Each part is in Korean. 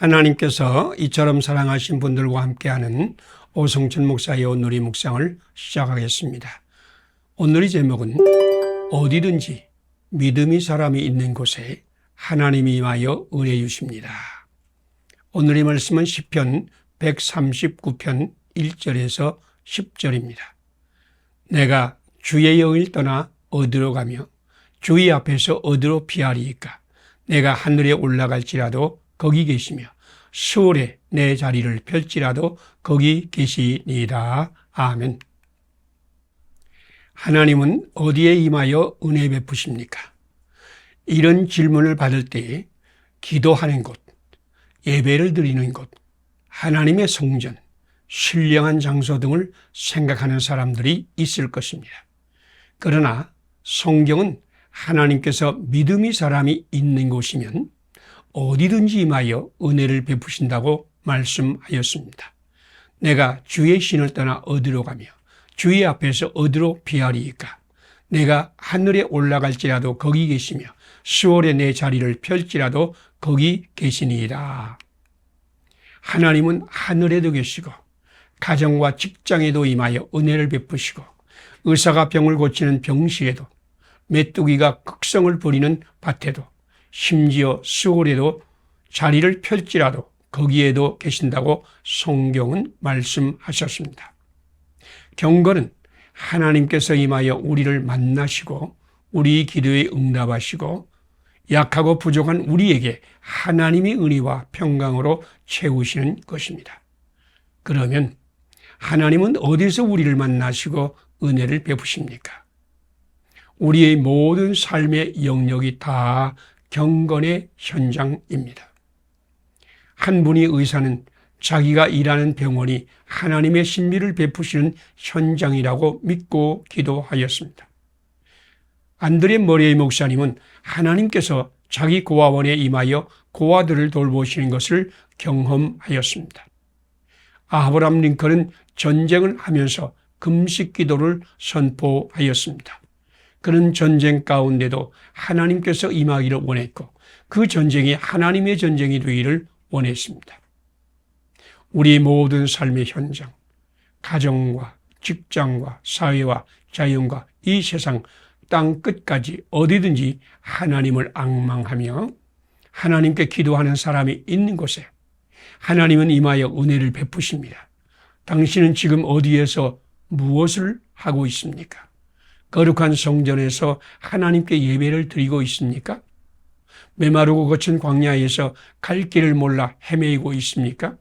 하나님께서 이처럼 사랑하신 분들과 함께하는 오성천 목사의 오늘의 묵상을 시작하겠습니다. 오늘의 제목은 어디든지 믿음이 사람이 있는 곳에 하나님이 임하여 은혜 주십니다. 오늘의 말씀은 시편 139편 1절에서 10절입니다. 내가 주의 영을 떠나 어디로 가며 주의 앞에서 어디로 피하리이까 내가 하늘에 올라갈지라도 거기 계시며 수월에 내 자리를 펼지라도 거기 계시니이다. 아멘. 하나님은 어디에 임하여 은혜 베푸십니까? 이런 질문을 받을 때 기도하는 곳, 예배를 드리는 곳, 하나님의 성전, 신령한 장소 등을 생각하는 사람들이 있을 것입니다. 그러나 성경은 하나님께서 믿음이 사람이 있는 곳이면 어디든지 임하여 은혜를 베푸신다고 말씀하였습니다. 내가 주의 신을 떠나 어디로 가며 주의 앞에서 어디로 피하리이까? 내가 하늘에 올라갈지라도 거기 계시며 수월에 내 자리를 펼지라도 거기 계시니이다. 하나님은 하늘에도 계시고 가정과 직장에도 임하여 은혜를 베푸시고 의사가 병을 고치는 병실에도 메뚜기가 극성을 부리는 밭에도 심지어 수월에도 자리를 펼지라도 거기에도 계신다고 성경은 말씀하셨습니다. 경건은 하나님께서 임하여 우리를 만나시고 우리 기도에 응답하시고 약하고 부족한 우리에게 하나님의 은혜와 평강으로 채우시는 것입니다. 그러면 하나님은 어디서 우리를 만나시고 은혜를 베푸십니까? 우리의 모든 삶의 영역이 다 경건의 현장입니다. 한 분이 의사는 자기가 일하는 병원이 하나님의 신비를 베푸시는 현장이라고 믿고 기도하였습니다. 안드레 머리의 목사님은 하나님께서 자기 고아원에 임하여 고아들을 돌보시는 것을 경험하였습니다. 아브람 링컨은 전쟁을 하면서 금식 기도를 선포하였습니다. 그는 전쟁 가운데도 하나님께서 임하기를 원했고 그 전쟁이 하나님의 전쟁이 되기를 원했습니다. 우리 모든 삶의 현장, 가정과 직장과 사회와 자연과 이 세상 땅 끝까지 어디든지 하나님을 악망하며 하나님께 기도하는 사람이 있는 곳에 하나님은 임하여 은혜를 베푸십니다. 당신은 지금 어디에서 무엇을 하고 있습니까? 거룩한 성전에서 하나님께 예배를 드리고 있습니까? 메마르고 거친 광야에서 갈 길을 몰라 헤매이고 있습니까?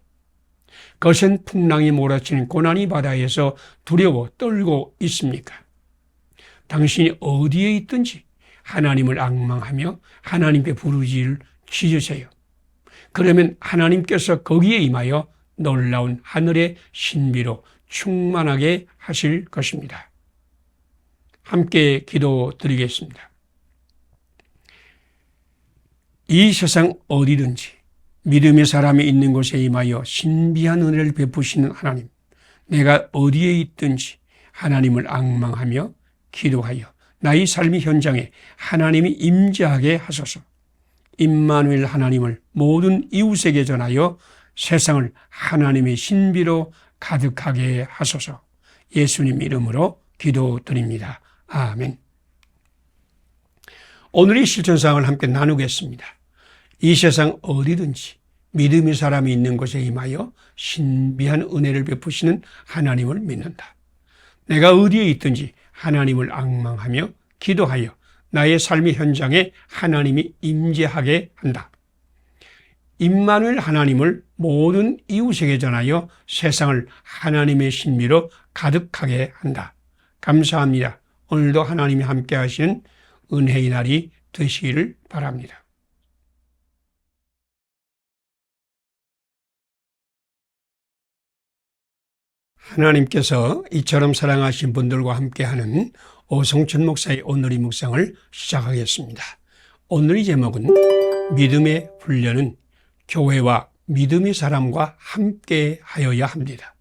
거센 풍랑이 몰아치는 고난이 바다에서 두려워 떨고 있습니까? 당신이 어디에 있든지 하나님을 악망하며 하나님께 부르짖을 지으세요. 그러면 하나님께서 거기에 임하여 놀라운 하늘의 신비로 충만하게 하실 것입니다. 함께 기도 드리겠습니다. 이 세상 어디든지 믿음의 사람이 있는 곳에 임하여 신비한 은혜를 베푸시는 하나님, 내가 어디에 있든지 하나님을 악망하며 기도하여 나의 삶의 현장에 하나님이 임재하게 하소서. 임마누엘 하나님을 모든 이웃에게 전하여 세상을 하나님의 신비로 가득하게 하소서. 예수님 이름으로 기도드립니다. 아멘. 오늘의 실천상을 함께 나누겠습니다. 이 세상 어디든지 믿음의 사람이 있는 곳에 임하여 신비한 은혜를 베푸시는 하나님을 믿는다. 내가 어디에 있든지 하나님을 악망하며 기도하여 나의 삶의 현장에 하나님이 임재하게 한다. 임마누엘 하나님을 모든 이웃에게 전하여 세상을 하나님의 신비로 가득하게 한다. 감사합니다. 오늘도 하나님이 함께 하시는 은혜의 날이 되시기를 바랍니다. 하나님께서 이처럼 사랑하신 분들과 함께하는 오성천 목사의 오늘의 묵상을 시작하겠습니다. 오늘의 제목은 믿음의 훈련은 교회와 믿음의 사람과 함께 하여야 합니다.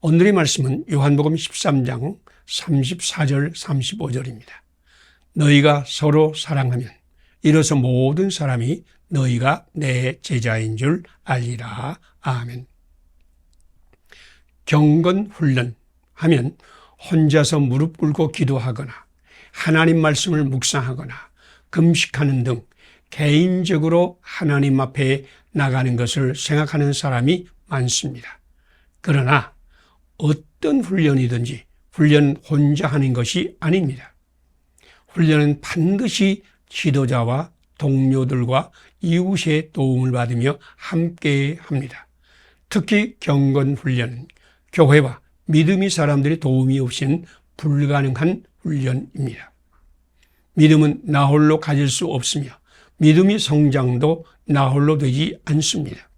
오늘의 말씀은 요한복음 13장 34절 35절입니다. 너희가 서로 사랑하면 이로써 모든 사람이 너희가 내 제자인 줄 알리라. 아멘. 경건 훈련 하면 혼자서 무릎 꿇고 기도하거나 하나님 말씀을 묵상하거나 금식하는 등 개인적으로 하나님 앞에 나가는 것을 생각하는 사람이 많습니다. 그러나 어떤 훈련이든지 훈련 혼자 하는 것이 아닙니다. 훈련은 반드시 지도자와 동료들과 이웃의 도움을 받으며 함께 합니다. 특히 경건 훈련은 교회와 믿음이 사람들의 도움이 없이는 불가능한 훈련입니다. 믿음은 나홀로 가질 수 없으며 믿음의 성장도 나홀로 되지 않습니다.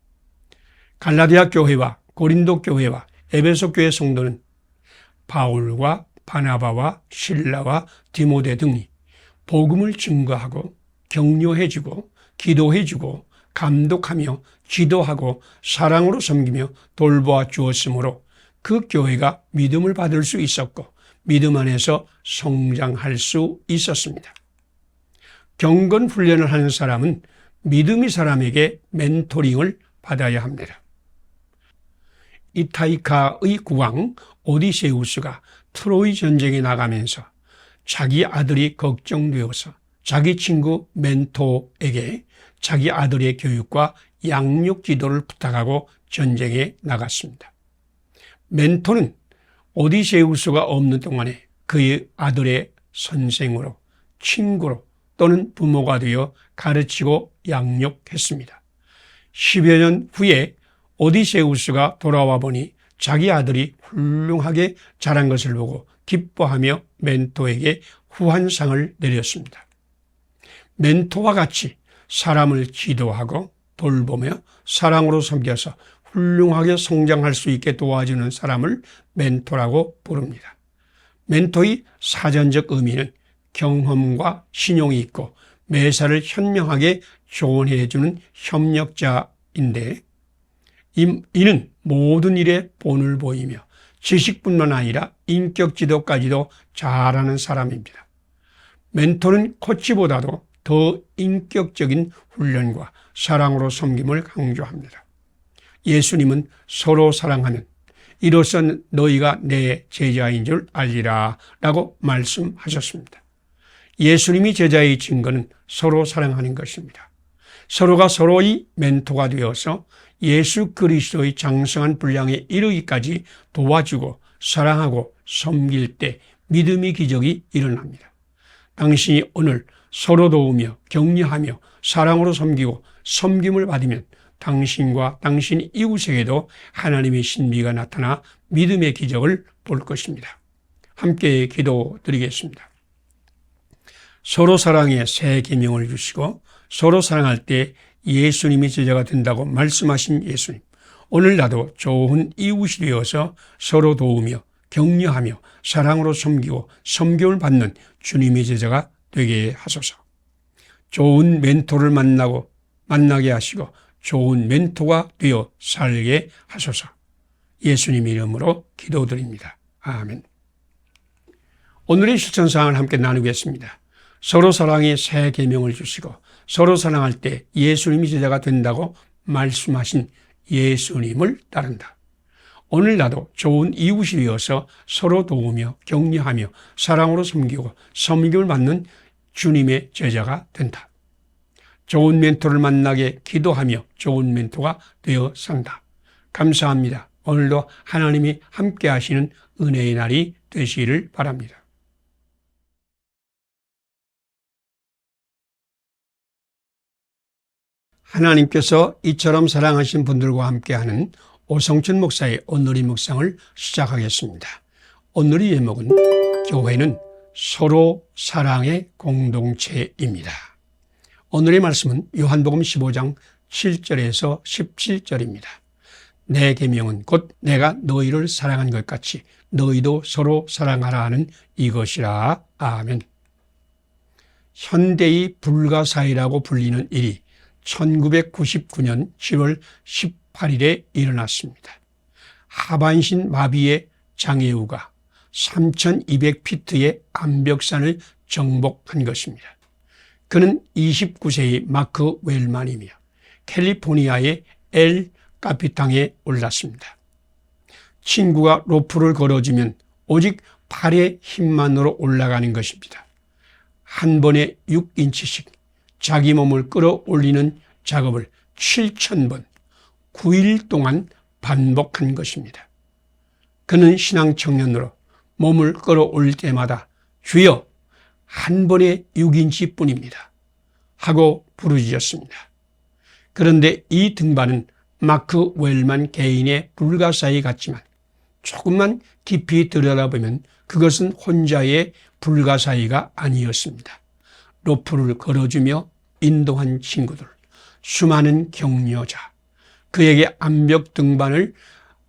갈라디아 교회와 고린도 교회와 에베소 교회 성도는 바울과 바나바와 신라와 디모데 등이 복음을 증거하고 격려해주고 기도해주고 감독하며 지도하고 사랑으로 섬기며 돌보아 주었으므로 그 교회가 믿음을 받을 수 있었고 믿음 안에서 성장할 수 있었습니다. 경건 훈련을 하는 사람은 믿음의 사람에게 멘토링을 받아야 합니다. 이타이카의 국왕 오디세우스가 트로이 전쟁에 나가면서 자기 아들이 걱정되어서 자기 친구 멘토에게 자기 아들의 교육과 양육 지도를 부탁하고 전쟁에 나갔습니다. 멘토는 오디세우스가 없는 동안에 그의 아들의 선생으로 친구로 또는 부모가 되어 가르치고 양육했습니다. 10여 년 후에 오디세우스가 돌아와 보니 자기 아들이 훌륭하게 자란 것을 보고 기뻐하며 멘토에게 후한상을 내렸습니다. 멘토와 같이 사람을 지도하고 돌보며 사랑으로 섬겨서 훌륭하게 성장할 수 있게 도와주는 사람을 멘토라고 부릅니다. 멘토의 사전적 의미는 경험과 신용이 있고 매사를 현명하게 조언해 주는 협력자인데 이는 모든 일에 본을 보이며 지식뿐만 아니라 인격 지도까지도 잘하는 사람입니다. 멘토는 코치보다도 더 인격적인 훈련과 사랑으로 섬김을 강조합니다. 예수님은 서로 사랑하는 이로써 너희가 내 제자인 줄 알리라 라고 말씀하셨습니다. 예수님이 제자의 증거는 서로 사랑하는 것입니다. 서로가 서로의 멘토가 되어서 예수 그리스도의 장성한 분량에 이르기까지 도와주고 사랑하고 섬길 때 믿음의 기적이 일어납니다. 당신이 오늘 서로 도우며 격려하며 사랑으로 섬기고 섬김을 받으면 당신과 당신 이웃에게도 하나님의 신비가 나타나 믿음의 기적을 볼 것입니다. 함께 기도 드리겠습니다. 서로 사랑의 새 계명을 주시고 서로 사랑할 때 예수님이 제자가 된다고 말씀하신 예수님. 오늘 나도 좋은 이웃이 되어서 서로 도우며 격려하며 사랑으로 섬기고 섬김을 받는 주님의 제자가 되게 하소서. 좋은 멘토를 만나고 만나게 하시고 좋은 멘토가 되어 살게 하소서. 예수님 이름으로 기도드립니다. 아멘. 오늘의 실천사항을 함께 나누겠습니다. 서로 사랑의 새 계명을 주시고 서로 사랑할 때 예수님이 제자가 된다고 말씀하신 예수님을 따른다. 오늘 나도 좋은 이웃이 되어서 서로 도우며 격려하며 사랑으로 섬기고 섬김을 받는 주님의 제자가 된다. 좋은 멘토를 만나게 기도하며 좋은 멘토가 되어 산다. 감사합니다. 오늘도 하나님이 함께 하시는 은혜의 날이 되시기를 바랍니다. 하나님께서 이처럼 사랑하신 분들과 함께하는 오성춘 목사의 오늘의 묵상을 시작하겠습니다. 오늘의 제목은 교회는 서로 사랑의 공동체입니다. 오늘의 말씀은 요한복음 15장 7절에서 17절입니다. 내 계명은 곧 내가 너희를 사랑한 것 같이 너희도 서로 사랑하라 하는 이것이라. 아멘. 현대의 불가사의라고 불리는 일이 1999년 7월 18일에 일어났습니다. 하반신 마비의 그는 29세의 마크 웰만이며 캘리포니아의 엘 카피탕에 올랐습니다. 친구가 로프를 걸어주면 오직 팔의 힘만으로 올라가는 것입니다. 한 번에 6인치씩 자기 몸을 끌어올리는 작업을 7,000번, 9일 동안 반복한 것입니다. 그는 신앙 청년으로 몸을 끌어올릴 때마다 주여 한 번에 6인치 뿐입니다. 하고 부르짖었습니다. 그런데 이 등반은 마크 웰만 개인의 불가사의 같지만 조금만 깊이 들여다보면 그것은 혼자의 불가사의가 아니었습니다. 로프를 걸어주며 인도한 친구들, 수많은 격려자, 그에게 암벽 등반을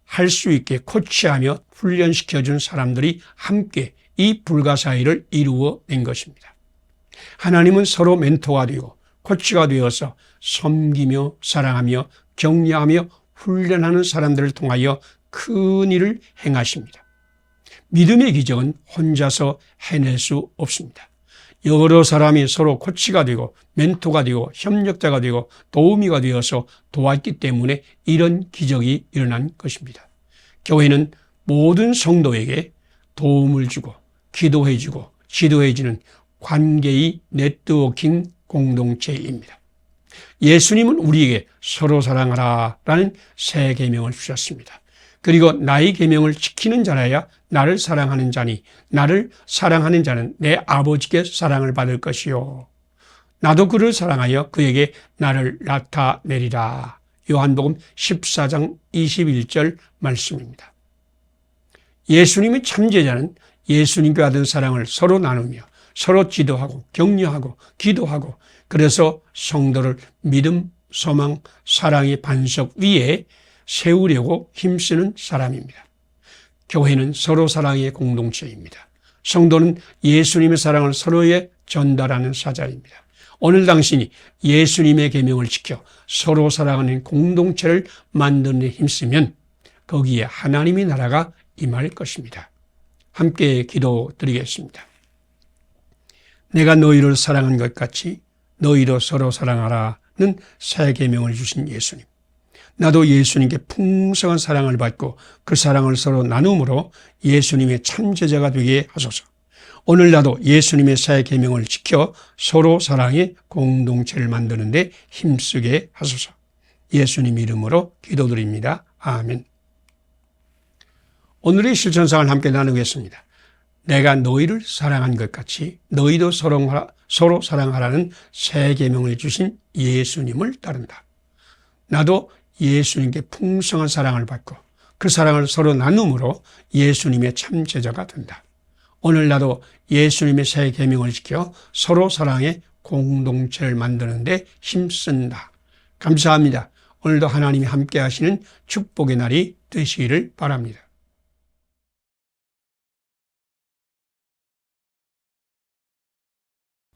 할 수 있게 코치하며 훈련시켜준 사람들이 함께 이 불가사의를 이루어낸 것입니다. 하나님은 서로 멘토가 되고 코치가 되어서 섬기며 사랑하며 격려하며 훈련하는 사람들을 통하여 큰 일을 행하십니다. 믿음의 기적은 혼자서 해낼 수 없습니다. 여러 사람이 서로 코치가 되고 멘토가 되고 협력자가 되고 도우미가 되어서 도왔기 때문에 이런 기적이 일어난 것입니다. 교회는 모든 성도에게 도움을 주고 기도해 주고 지도해 주는 관계의 네트워킹 공동체입니다. 예수님은 우리에게 서로 사랑하라 라는 새 계명을 주셨습니다. 그리고 나의 계명을 지키는 자라야 나를 사랑하는 자니 나를 사랑하는 자는 내 아버지께 사랑을 받을 것이요. 나도 그를 사랑하여 그에게 나를 나타내리라. 요한복음 14장 21절 말씀입니다. 예수님의 참제자는 예수님께 받은 사랑을 서로 나누며 서로 지도하고 격려하고 기도하고 그래서 성도를 믿음, 소망, 사랑의 반석 위에 세우려고 힘쓰는 사람입니다. 교회는 서로 사랑의 공동체입니다. 성도는 예수님의 사랑을 서로에 전달하는 사자입니다. 오늘 당신이 예수님의 계명을 지켜 서로 사랑하는 공동체를 만드는 데 힘쓰면 거기에 하나님의 나라가 임할 것입니다. 함께 기도 드리겠습니다. 내가 너희를 사랑한 것 같이 너희도 서로 사랑하라는 새 계명을 주신 예수님. 나도 예수님께 풍성한 사랑을 받고 그 사랑을 서로 나눔으로 예수님의 참제자가 되게 하소서. 오늘 나도 예수님의 새 계명을 지켜 서로 사랑의 공동체를 만드는데 힘쓰게 하소서. 예수님 이름으로 기도드립니다. 아멘. 오늘의 실천상을 함께 나누겠습니다. 내가 너희를 사랑한 것 같이 너희도 서로, 서로 사랑하라는 새 계명을 주신 예수님을 따른다. 나도 예수님께 풍성한 사랑을 받고 그 사랑을 서로 나눔으로 예수님의 참 제자가 된다. 오늘 나도 예수님의 새 계명을 지켜 서로 사랑의 공동체를 만드는데 힘쓴다. 감사합니다. 오늘도 하나님이 함께 하시는 축복의 날이 되시기를 바랍니다.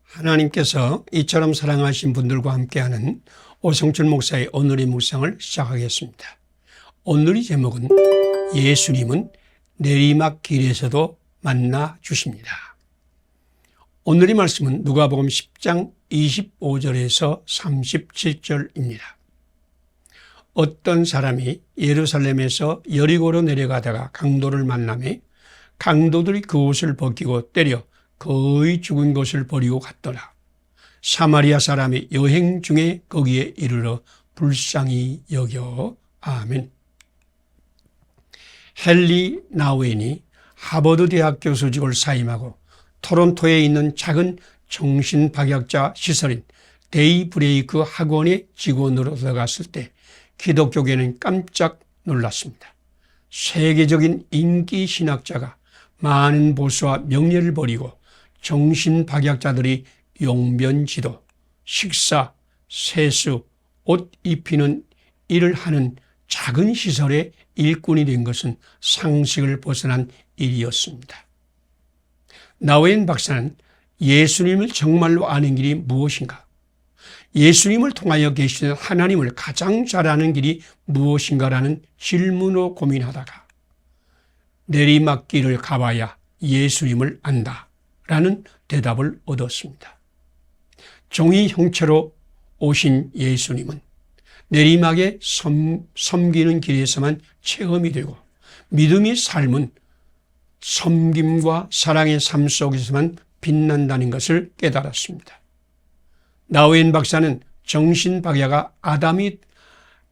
하나님께서 이처럼 사랑하신 분들과 함께하는 오성철 목사의 오늘의 묵상을 시작하겠습니다. 오늘의 제목은 예수님은 내리막 길에서도 만나 주십니다. 오늘의 말씀은 누가복음 10장 25절에서 37절입니다. 어떤 사람이 예루살렘에서 여리고로 내려가다가 강도를 만남에 강도들이 그 옷을 벗기고 때려 거의 죽은 것을 버리고 갔더라. 사마리아 사람이 여행 중에 거기에 이르러 불쌍히 여겨 아멘. 헨리 나우엔이 하버드 대학 교수직을 사임하고 토론토에 있는 작은 정신박약자 시설인 데이브레이크 학원의 직원으로 들어갔을 때 기독교계는 깜짝 놀랐습니다. 세계적인 인기 신학자가 많은 보수와 명예를 버리고 정신박약자들이 용변지도, 식사, 세수, 옷 입히는 일을 하는 작은 시설의 일꾼이 된 것은 상식을 벗어난 일이었습니다. 나우엔 박사는 예수님을 정말로 아는 길이 무엇인가? 예수님을 통하여 계시는 하나님을 가장 잘 아는 길이 무엇인가라는 질문으로 고민하다가 내리막길을 가봐야 예수님을 안다. 라는 대답을 얻었습니다. 종이 형체로 오신 예수님은 내리막에 섬, 섬기는 길에서만 체험이 되고 믿음이 삶은 섬김과 사랑의 삶 속에서만 빛난다는 것을 깨달았습니다. 나우엔 박사는 정신박야가 아담이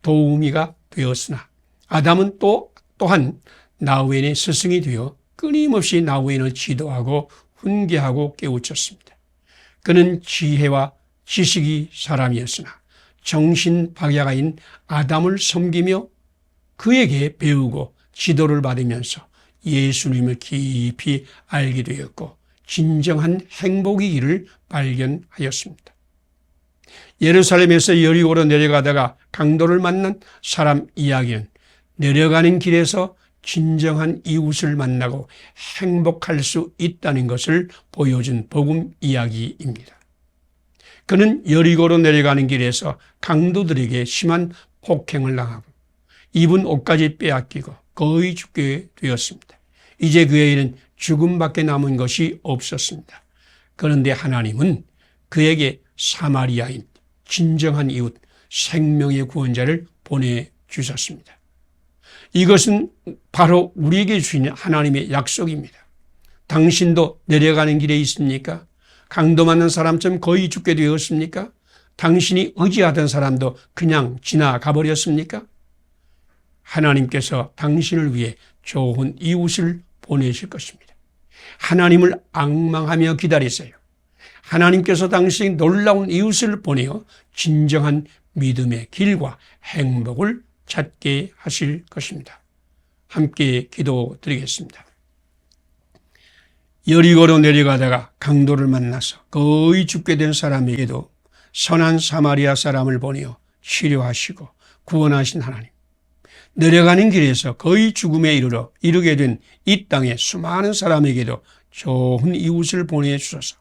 도우미가 되었으나 아담은 또 또한 나우엔의 스승이 되어 끊임없이 나우엔을 지도하고 훈계하고 깨우쳤습니다. 그는 지혜와 지식이 사람이었으나 정신 박야가인 아담을 섬기며 그에게 배우고 지도를 받으면서 예수님을 깊이 알게 되었고 진정한 행복이기를 발견하였습니다. 예루살렘에서 여리고로 내려가다가 강도를 만난 사람 이야기는 내려가는 길에서 진정한 이웃을 만나고 행복할 수 있다는 것을 보여준 복음 이야기입니다. 그는 여리고로 내려가는 길에서 강도들에게 심한 폭행을 당하고 입은 옷까지 빼앗기고 거의 죽게 되었습니다. 이제 그에게는 죽음밖에 남은 것이 없었습니다. 그런데 하나님은 그에게 사마리아인 진정한 이웃 생명의 구원자를 보내주셨습니다. 이것은 바로 우리에게 주신 하나님의 약속입니다. 당신도 내려가는 길에 있습니까? 강도 맞는 사람처럼 거의 죽게 되었습니까? 당신이 의지하던 사람도 그냥 지나가 버렸습니까? 하나님께서 당신을 위해 좋은 이웃을 보내실 것입니다. 하나님을 악망하며 기다리세요. 하나님께서 당신 놀라운 이웃을 보내어 진정한 믿음의 길과 행복을 찾게 하실 것입니다. 함께 기도 드리겠습니다. 여리고로 내려가다가 강도를 만나서 거의 죽게 된 사람에게도 선한 사마리아 사람을 보내어 치료하시고 구원하신 하나님. 내려가는 길에서 거의 죽음에 이르러 이르게 된 이 땅의 수많은 사람에게도 좋은 이웃을 보내주소서.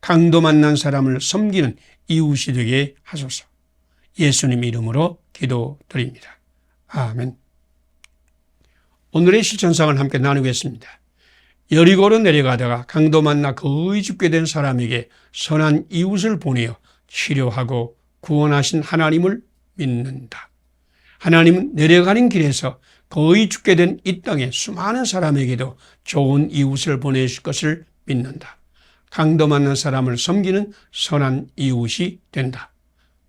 강도 만난 사람을 섬기는 이웃이 되게 하소서. 예수님 이름으로 기도드립니다. 아멘. 오늘의 실천상을 함께 나누겠습니다. 여리고로 내려가다가 강도 만나 거의 죽게 된 사람에게 선한 이웃을 보내어 치료하고 구원하신 하나님을 믿는다. 하나님은 내려가는 길에서 거의 죽게 된 이 땅의 수많은 사람에게도 좋은 이웃을 보내실 것을 믿는다. 강도 만난 사람을 섬기는 선한 이웃이 된다.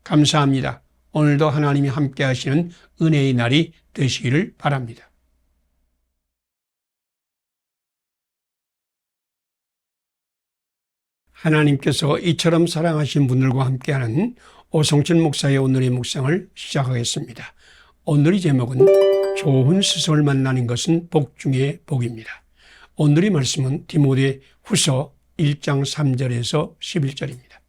감사합니다. 오늘도 하나님이 함께 하시는 은혜의 날이 되시기를 바랍니다. 하나님께서 이처럼 사랑하신 분들과 함께하는 오성천 목사의 오늘의 묵상을 시작하겠습니다. 오늘의 제목은 좋은 스승을 만나는 것은 복 중의 복입니다. 오늘의 말씀은 디모데 후서 1장 3절에서 11절입니다.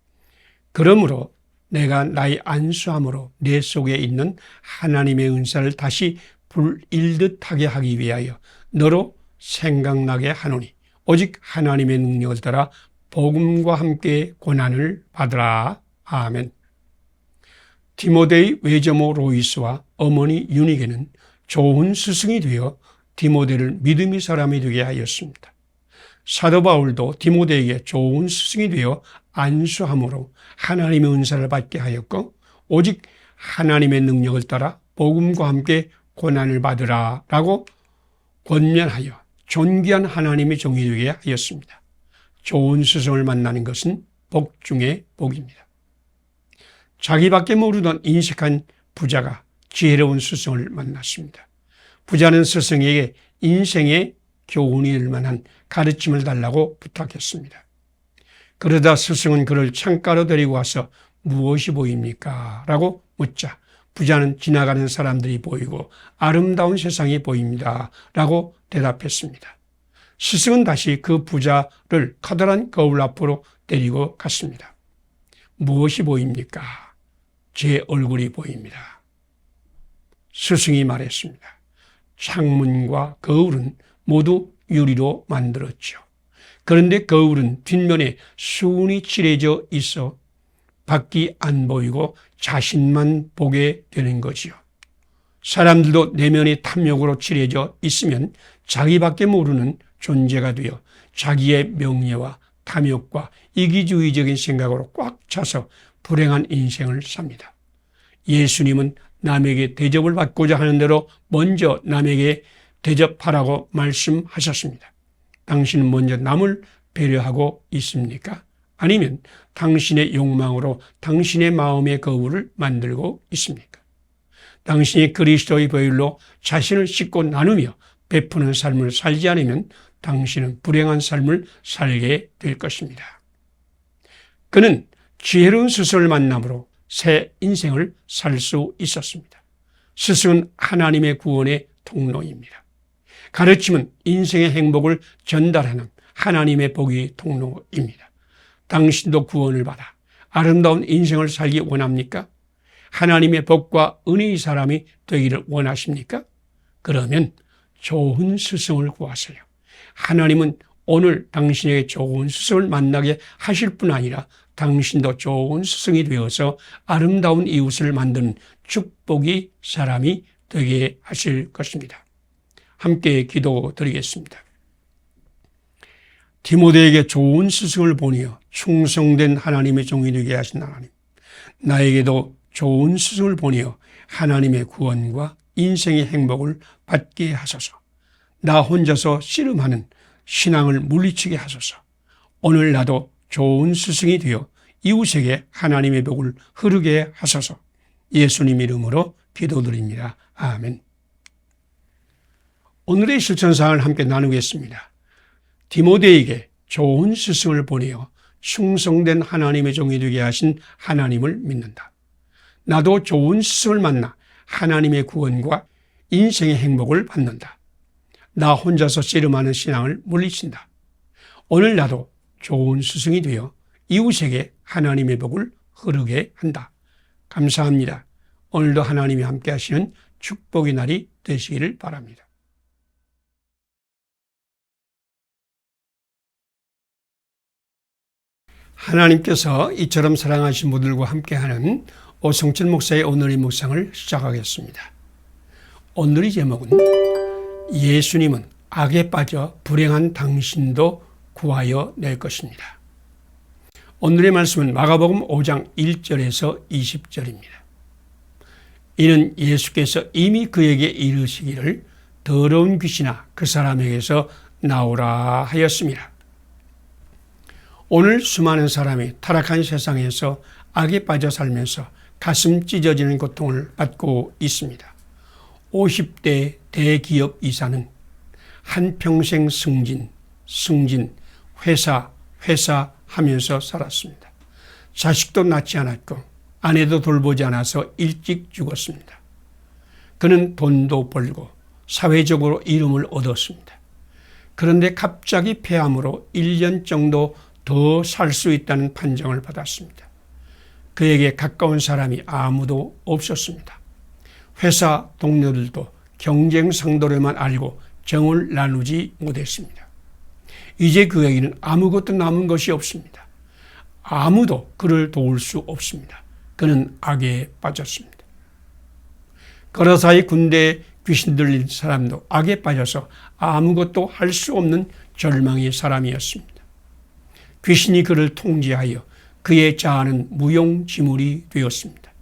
그러므로 내가 나의 안수함으로 내 속에 있는 하나님의 은사를 다시 불일듯하게 하기 위하여 너로 생각나게 하노니 오직 하나님의 능력을 따라 복음과 함께 고난을 받으라. 아멘. 디모데의 외조모 로이스와 어머니 유니게는 좋은 스승이 되어 디모데를 믿음의 사람이 되게 하였습니다. 사도 바울도 디모데에게 좋은 스승이 되어 안수함으로 하나님의 은사를 받게 하였고 오직 하나님의 능력을 따라 복음과 함께 고난을 받으라 라고 권면하여 존귀한 하나님의 종이 되게 하였습니다. 좋은 스승을 만나는 것은 복 중의 복입니다. 자기밖에 모르던 인식한 부자가 지혜로운 스승을 만났습니다. 부자는 스승에게 인생의 교훈이 될 만한 가르침을 달라고 부탁했습니다. 그러다 스승은 그를 창가로 데리고 와서 무엇이 보입니까? 라고 묻자 부자는 지나가는 사람들이 보이고 아름다운 세상이 보입니다. 라고 대답했습니다. 스승은 다시 그 부자를 커다란 거울 앞으로 데리고 갔습니다. 무엇이 보입니까? 제 얼굴이 보입니다. 스승이 말했습니다. 창문과 거울은 모두 유리로 만들었죠. 그런데 거울은 뒷면에 순이 칠해져 있어 밖이 안 보이고 자신만 보게 되는 거지요. 사람들도 내면이 탐욕으로 칠해져 있으면 자기밖에 모르는 존재가 되어 자기의 명예와 탐욕과 이기주의적인 생각으로 꽉 차서 불행한 인생을 삽니다. 예수님은 남에게 대접을 받고자 하는 대로 먼저 남에게 대접하라고 말씀하셨습니다. 당신은 먼저 남을 배려하고 있습니까? 아니면 당신의 욕망으로 당신의 마음의 거울을 만들고 있습니까? 당신이 그리스도의 보일로 자신을 씻고 나누며 베푸는 삶을 살지 않으면 당신은 불행한 삶을 살게 될 것입니다. 그는 지혜로운 스승을 만남으로 새 인생을 살 수 있었습니다. 스승은 하나님의 구원의 통로입니다. 가르침은 인생의 행복을 전달하는 하나님의 복의 통로입니다. 당신도 구원을 받아 아름다운 인생을 살기 원합니까? 하나님의 복과 은혜의 사람이 되기를 원하십니까? 그러면 좋은 스승을 구하세요. 하나님은 오늘 당신에게 좋은 스승을 만나게 하실 뿐 아니라 당신도 좋은 스승이 되어서 아름다운 이웃을 만드는 축복이 사람이 되게 하실 것입니다. 함께 기도 드리겠습니다. 디모데에게 좋은 스승을 보내어 충성된 하나님의 종이 되게 하신 하나님. 나에게도 좋은 스승을 보내어 하나님의 구원과 인생의 행복을 받게 하소서. 나 혼자서 씨름하는 신앙을 물리치게 하소서. 오늘 나도 좋은 스승이 되어 이웃에게 하나님의 복을 흐르게 하소서. 예수님 이름으로 기도드립니다. 아멘. 오늘의 실천사항을 함께 나누겠습니다. 디모데에게 좋은 스승을 보내어 충성된 하나님의 종이 되게 하신 하나님을 믿는다. 나도 좋은 스승을 만나 하나님의 구원과 인생의 행복을 받는다. 나 혼자서 씨름하는 신앙을 물리친다. 오늘 나도 좋은 스승이 되어 이웃에게 하나님의 복을 흐르게 한다. 감사합니다. 오늘도 하나님이 함께 하시는 축복의 날이 되시기를 바랍니다. 하나님께서 이처럼 사랑하신 분들과 함께하는 오성철 목사의 오늘의 묵상을 시작하겠습니다. 오늘의 제목은 예수님은 악에 빠져 불행한 당신도 구하여 낼 것입니다. 오늘의 말씀은 마가복음 5장 1절에서 20절입니다. 이는 예수께서 이미 그에게 이르시기를 더러운 귀신아 그 사람에게서 나오라 하였습니다. 오늘 수많은 사람이 타락한 세상에서 악에 빠져 살면서 가슴 찢어지는 고통을 받고 있습니다. 50대 대기업 이사는 한평생 승진, 승진, 회사, 회사 하면서 살았습니다. 자식도 낳지 않았고 아내도 돌보지 않아서 일찍 죽었습니다. 그는 돈도 벌고 사회적으로 이름을 얻었습니다. 그런데 갑자기 폐암으로 1년 정도 더 살 수 있다는 판정을 받았습니다. 그에게 가까운 사람이 아무도 없었습니다. 회사 동료들도 경쟁 상도로만 알고 정을 나누지 못했습니다. 이제 그에게는 아무것도 남은 것이 없습니다. 아무도 그를 도울 수 없습니다. 그는 악에 빠졌습니다. 거라사이 군대에 귀신 들린 사람도 악에 빠져서 아무것도 할 수 없는 절망의 사람이었습니다. 귀신이 그를 통제하여 그의 자아는 무용지물이 되었습니다.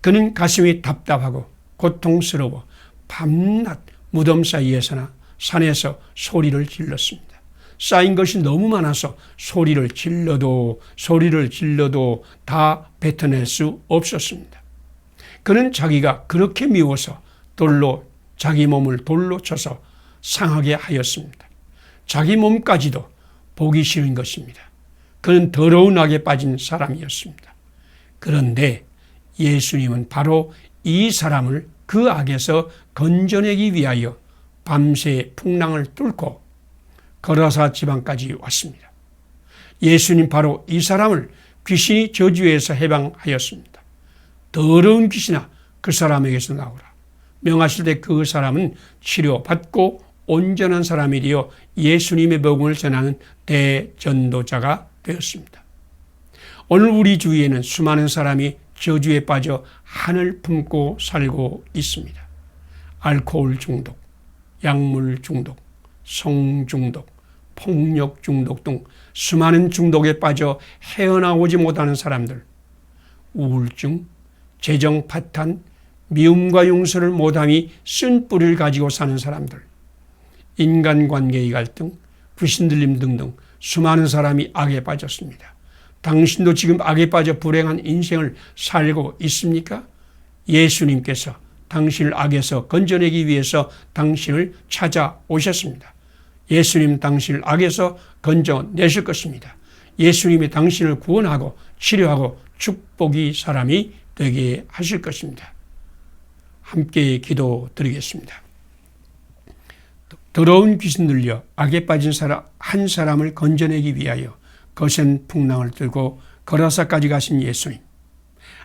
그는 가슴이 답답하고 고통스러워 밤낮 무덤 사이에서나 산에서 소리를 질렀습니다. 쌓인 것이 너무 많아서 소리를 질러도 소리를 질러도 다 뱉어낼 수 없었습니다. 그는 자기가 그렇게 미워서 돌로 자기 몸을 돌로 쳐서 상하게 하였습니다. 자기 몸까지도 보기 싫은 것입니다. 그는 더러운 악에 빠진 사람이었습니다. 그런데 예수님은 바로 이 사람을 그 악에서 건져내기 위하여 밤새 풍랑을 뚫고 거라사 지방까지 왔습니다. 예수님 바로 이 사람을 귀신이 저주에서 해방하였습니다. 더러운 귀신아 그 사람에게서 나오라. 명하실 때 그 사람은 치료받고 온전한 사람이 되어 예수님의 복음을 전하는 대전도자가 되었습니다. 오늘 우리 주위에는 수많은 사람이 저주에 빠져 한을 품고 살고 있습니다. 알코올 중독, 약물 중독, 성 중독, 폭력 중독 등 수많은 중독에 빠져 헤어나오지 못하는 사람들, 우울증, 재정 파탄, 미움과 용서를 못함이 쓴 뿌리를 가지고 사는 사람들, 인간관계의 갈등, 불신들림 등등 수많은 사람이 악에 빠졌습니다. 당신도 지금 악에 빠져 불행한 인생을 살고 있습니까? 예수님께서 당신을 악에서 건져내기 위해서 당신을 찾아오셨습니다. 예수님 당신을 악에서 건져내실 것입니다. 예수님이 당신을 구원하고 치료하고 축복이 사람이 되게 하실 것입니다. 함께 기도 드리겠습니다. 더러운 귀신 들려 악에 빠진 사람 한 사람을 건져내기 위하여 거센 풍랑을 들고 거라사까지 가신 예수님.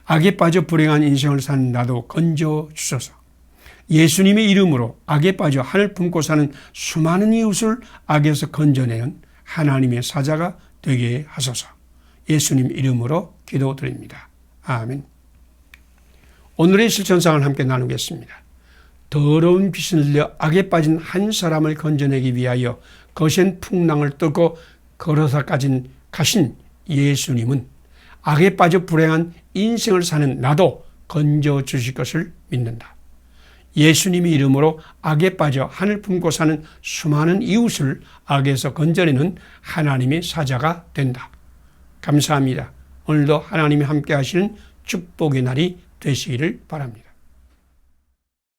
악에 빠져 불행한 인생을 사는 나도 건져 주소서. 예수님의 이름으로 악에 빠져 하늘 품고 사는 수많은 이웃을 악에서 건져내는 하나님의 사자가 되게 하소서. 예수님 이름으로 기도드립니다. 아멘. 오늘의 실천상을 함께 나누겠습니다. 더러운 빛을 들려 악에 빠진 한 사람을 건져내기 위하여 거센 풍랑을 뚫고 걸어서까지 가신 예수님은 악에 빠져 불행한 인생을 사는 나도 건져 주실 것을 믿는다. 예수님의 이름으로 악에 빠져 하늘 품고 사는 수많은 이웃을 악에서 건져내는 하나님의 사자가 된다. 감사합니다. 오늘도 하나님이 함께 하시는 축복의 날이 되시기를 바랍니다.